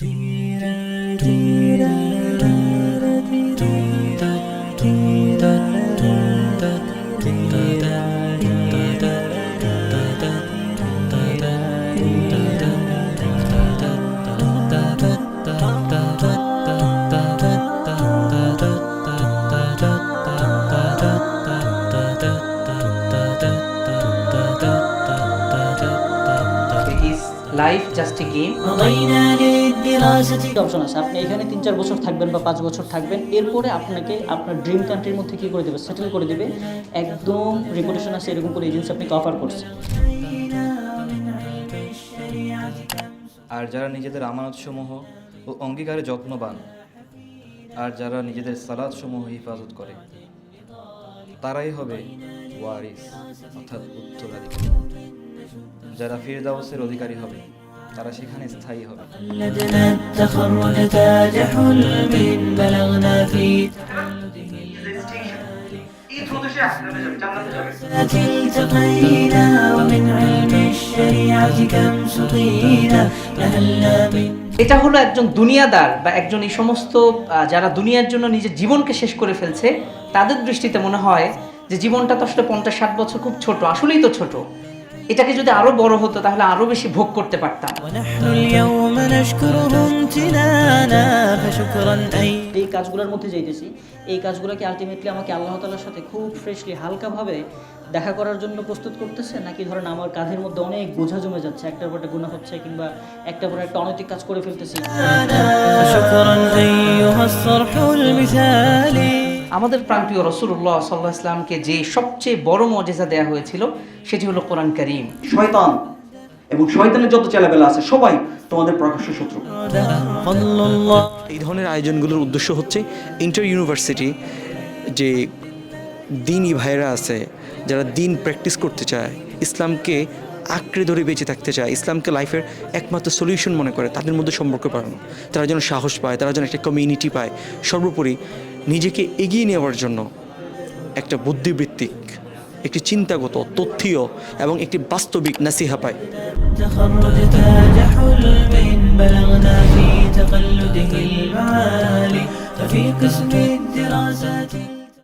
do, do, do. Life just a game option আছে আপনি এখানে তিন চার বছর থাকবেন বা পাঁচ বছর থাকবেন এরপরে আপনাকে আপনার ড্রিম কান্ট্রির মধ্যে কী করে দেবে সেটেল করে দেবে একদম রেপুটেশন আছে এরকম করে এজেন্সি আপনাকে অফার করছে আর যারা নিজেদের আমানতসমূহ ও অঙ্গীকারে যত্নবান আর যারা নিজেদের সালাদসমূহ হিফাজত করে তারাই হবে ওয়ারিস, অর্থাৎ উত্তরাধিকারী। যারা ফিরদাউসের অধিকারী হবে, তারা সেখানে স্থায়ী হবে। এটা হলো একজন দুনিয়াদার বা একজন এই সমস্ত যারা দুনিয়ার জন্য নিজের জীবনকে শেষ করে ফেলছে, তাদের দৃষ্টিতে মনে হয় যে জীবনটা তো আসলে পঞ্চাশ ষাট বছর খুব ছোট, আসলেই তো ছোট। এটাকে যদি আরও বড় হতো, তাহলে আরও বেশি ভোগ করতে পারতাম। এই কাজগুলোর মধ্যে যেতেছি এই কাজগুলোকে আলটিমেটলি আমাকে আল্লাহ তালার সাথে খুব ফ্রেশলি হালকাভাবে দেখা করার জন্য প্রস্তুত করতেছে, নাকি ধরেন আমার কাঁধের মধ্যে অনেক বোঝা জমে যাচ্ছে, একটার পর একটা গুণা হচ্ছে, কিংবা একটার পর একটা অনৈতিক কাজ করে ফেলতেছি। আমাদের প্রান্তীয় রসুল্লাহ সাল্লাহ ইসলামকে যে সবচেয়ে বড় মজেজা দেয়া হয়েছিল সেটি হলো কোরআন করিম। শয়তান এবং শয়তানের যত চেলাবেলা আছে সবাই তোমাদের প্রকাশ্য শত্রু। এই ধরনের আয়োজনগুলোর উদ্দেশ্য হচ্ছে ইন্টার ইউনিভার্সিটি যে দিনই ভাইরা আছে যারা দিন প্র্যাকটিস করতে চায় ইসলামকে আঁকড়ে ধরে বেঁচে থাকতে চায় ইসলামকে লাইফের একমাত্র সলিউশন মনে করে তাদের মধ্যে সম্পর্ক বাড়ানো তারা যেন সাহস পায় তারা যেন একটা কমিউনিটি পায়। সর্বোপরি নিজেকে এগিয়ে নেওয়ার জন্য একটা বুদ্ধিবৃত্তিক একটি চিন্তাগত তথ্যীয় এবং একটি বাস্তবিক নাসিহা পায় تخرج تاج حلم بلغنا في تقلده المعالي ففي قسم الدراسات